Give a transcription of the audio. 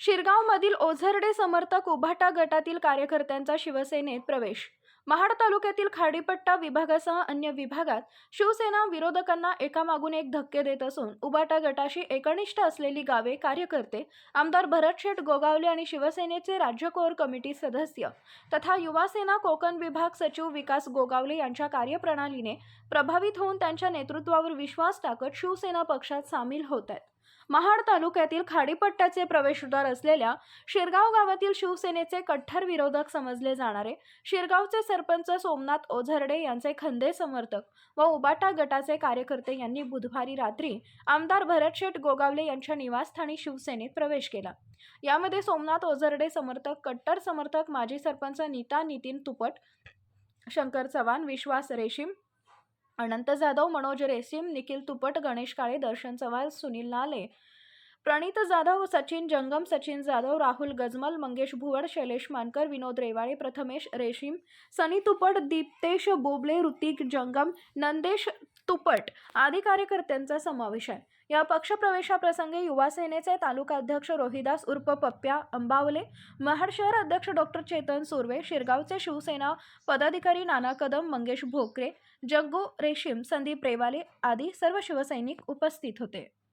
शिरगावमधील ओझरडे समर्थक उभाटा गटातील कार्यकर्त्यांचा शिवसेनेत प्रवेश. महाड तालुक्यातील खाडीपट्टा विभागासह अन्य विभागात शिवसेना विरोधकांना एकामागून एक धक्के देत असून उबाटा गटाशी एकनिष्ठ असलेली गावे कार्यकर्ते आमदार भरतशेठ गोगावले आणि शिवसेनेचे राज्य कोर कमिटी सदस्य तथा युवासेना कोकण विभाग सचिव विकास गोगावले यांच्या कार्यप्रणालीने प्रभावित होऊन त्यांच्या नेतृत्वावर विश्वास टाकत शिवसेना पक्षात सामील होत आहेत. महाड तालुक्यातील खाडीपट्ट्याचे प्रवेशद्वार असलेल्या शिरगाव गावातील शिवसेनेचे कट्टर विरोधक समजले जाणारे शिरगावचे सरपंच सोमनाथ ओझरडे यांचे खंदे समर्थक व उबाटा गटाचे कार्यकर्ते यांनी बुधवारी रात्री आमदार भरतशेठ गोगावले यांच्या निवासस्थानी शिवसेनेत प्रवेश केला. यामध्ये सोमनाथ ओझरडे समर्थक कट्टर समर्थक माजी सरपंच नीता नितीन तुपट शंकर चव्हाण विश्वास रेशीम अनंत जाधव मनोज रेसीम निखिल तुपट गणेश काळे दर्शन चव्हाण सुनील नाले प्रणित जाधव सचिन जंगम सचिन जाधव राहुल गजमल मंगेश भुवड शैलेश मानकर विनोद रेवाळे प्रथमेश रेशीम सनी तुपट दीप्तेश बोबले ऋतिक जंगम नंदेश तुपट आदी कार्यकर्त्यांचा समावेश आहे. या पक्षप्रवेशाप्रसंगी युवा सेनेचे तालुका अध्यक्ष रोहिदास उर्फ पप्प्या अंबावले महाड शहर अध्यक्ष डॉक्टर चेतन सुर्वे शिरगावचे शिवसेना पदाधिकारी नाना कदम मंगेश भोकरे जग्गू रेशीम संदीप रेवाले आदी सर्व शिवसैनिक उपस्थित होते.